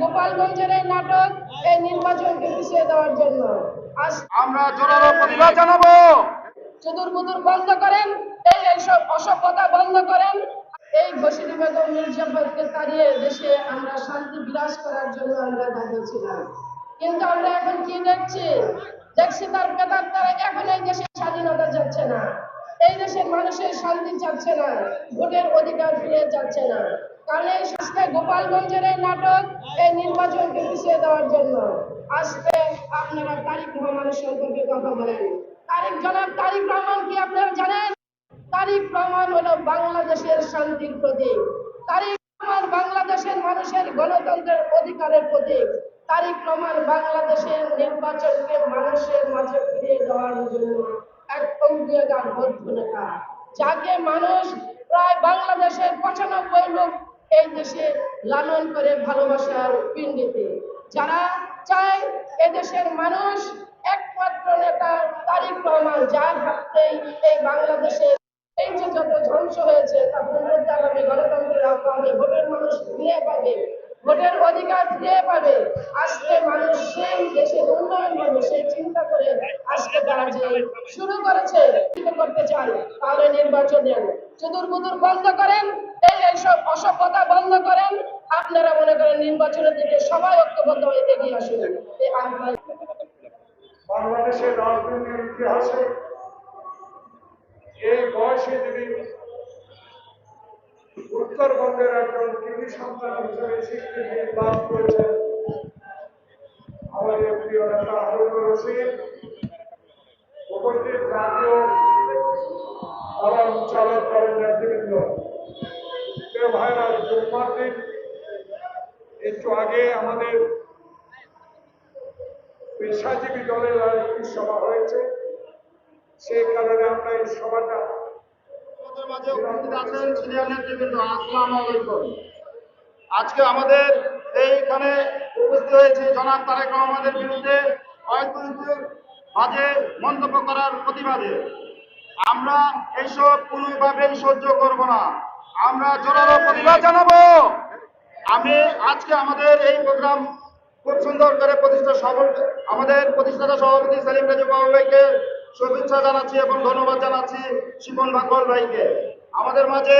গোপালগঞ্জের এই নাটক এই নির্বাচনকে পিছিয়ে দেওয়ার জন্য। আমরা জোরালো প্রতিবাদ জানাব। চুদুর বুদুর বন্ধ করেন এই এইসব অসভ্যতা বন্ধ করেন এই বসির বেগম মির্জাফরকে তাড়িয়ে দেশে আমরা শান্তি বিরাজ করার জন্য আমরা দাঁড়িয়েছিলাম কিন্তু আমরা এখন কি দেখছি? দেখছি তার বেতার তারা এখন এই দেশের স্বাধীনতা যাচ্ছে না। এই দেশের মানুষের শান্তি চাচ্ছে না ভোটের অধিকার ফিরে যাচ্ছে না। কারণ এই সংস্থায় গোপালগঞ্জের এই নাটক নির্বাচনকে পিছিয়ে দেওয়ার জন্য আজকে আপনারা তারিক রহমানের সম্পর্কে কথা বলেন। তারিক জনাব, তারিক রহমান কি আপনারা জানেন? তারিক রহমান হলো বাংলাদেশের শান্তির প্রতীক। তারিক রহমান বাংলাদেশের মানুষের গণতন্ত্রের অধিকারের প্রতীক। তারিক রহমান বাংলাদেশের নির্বাচনকে মানুষের মাঝে ফিরিয়ে দেওয়ার জন্য এক অঙ্গীকারবদ্ধ নেতা। যাকে মানুষ প্রায় বাংলাদেশের পঁচানব্বই লোক এই দেশে লালন করে ভালোবাসার পিণ্ডিতে। যারা চায় এদেশের মানুষ, একমাত্র নেতা তারিক রহমান, যার হাতেই এই বাংলাদেশের এই যে যত ধ্বংস হয়েছে, তা পুনরুদ্ধার হবে গণতন্ত্রের হবে ভোটের মানুষ ফিরে পাবে, ভোটের অধিকার ফিরে পাবে। আজকে মানুষ সেই দেশের উন্নয়ন হবে সেই চিন্তা করে যে শুরু করেছে। করতে চান তাহলে নির্বাচন দেন চুদুর বুদুর বন্ধ করেন এই এইসব অসভ্যতা বন্ধ করেন। আপনারা মনে করেন নির্বাচনের দিকে সবাই ঐক্যবদ্ধ হয়ে এগিয়ে আসুন। এই আহ্বান বাংলাদেশের রাজনীতির ইতিহাসে এই বয়সে যিনি উত্তরবঙ্গের একজন কৃষি সন্তান হিসেবে স্বীকৃতি লাভ করেছেন একটু আগে আমাদের পেশাজীবী দলের একটি সভা হয়েছে। সেই কারণে আমরা এই সভাটা আমাদের আজকে আমাদের এইখানে উপস্থিত হয়েছে জনাব তারেক রহমানের বিরুদ্ধে অয়তুলদের মাঝে মন্তব্য করার প্রতিবাদে। আমরা এইসব কোনোভাবেই সহ্য করব না। আমরা জোরালো প্রতিবাদ জানাব। আমি আজকে আমাদের এই প্রোগ্রাম খুব সুন্দর করে প্রতিষ্ঠা সফল আমাদের প্রতিষ্ঠাতা সভাপতি সেলিম রাজু বাবু ভাইকে শুভেচ্ছা জানাচ্ছি এবং ধন্যবাদ জানাচ্ছি শিবন ভাগল ভাইকে। আমাদের মাঝে